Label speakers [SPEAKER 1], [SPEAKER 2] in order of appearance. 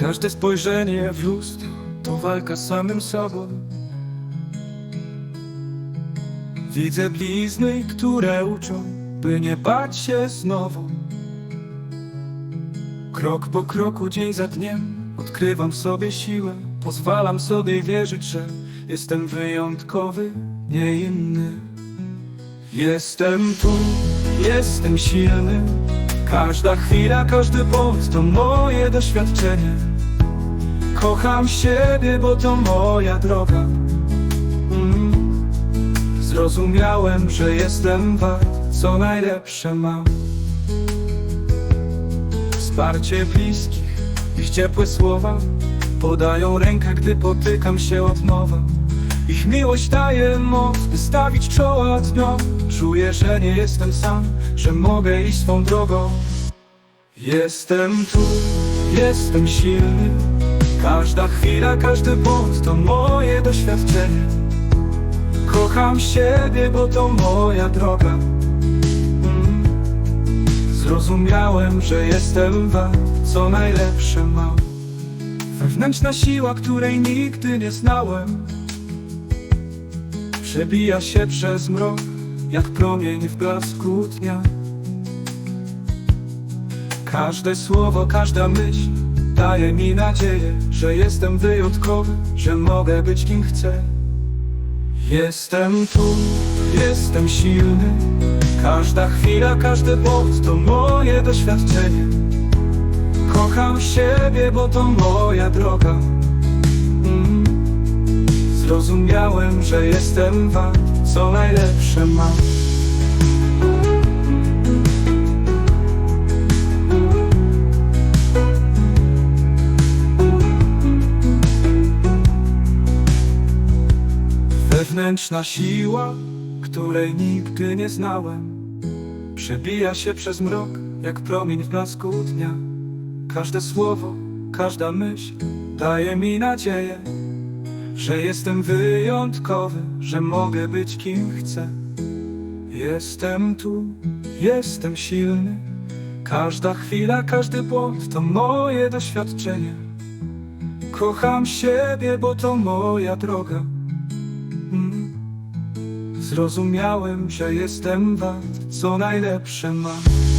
[SPEAKER 1] Każde spojrzenie w lustro to walka z samym sobą. Widzę blizny, które uczą, by nie bać się znowu. Krok po kroku, dzień za dniem, odkrywam sobie siłę. Pozwalam sobie wierzyć, że jestem wyjątkowy, nie inny. Jestem tu, jestem silny. Każda chwila, każdy błąd to moje doświadczenie. Kocham siebie, bo to moja droga. Mm. Zrozumiałem, że jestem wart, co najlepsze mam. Wsparcie bliskich, ich ciepłe słowa Podają rękę, gdy potykam się od nowa Ich miłość daje moc, by stawić czoła dniom Czuję, że nie jestem sam, że mogę iść swą drogą. Jestem tu, jestem silny. Każda chwila, każdy błąd to moje doświadczenie. Kocham siebie, bo to moja droga. Zrozumiałem, że jestem wart, co najlepsze mam. Wewnętrzna siła, której nigdy nie znałem Przebija się przez mrok, jak promień w blasku dnia. Każde słowo, każda myśl daje mi nadzieję Że jestem wyjątkowy, że mogę być kim chcę. Jestem tu, jestem silny. Każda chwila, każdy błąd to moje doświadczenie. Kocham siebie, bo to moja droga. Zrozumiałem, że jestem wart, co najlepsze mam. Wewnętrzna siła, której nigdy nie znałem. Przebija się przez mrok, jak promień w blasku dnia. Każde słowo, każda myśl daje mi nadzieję Że jestem wyjątkowy, że mogę być kim chcę. Jestem tu, jestem silny. Każda chwila, każdy błąd to moje doświadczenie. Kocham siebie, bo to moja droga. Mm. Zrozumiałem, że jestem wart, co najlepsze mam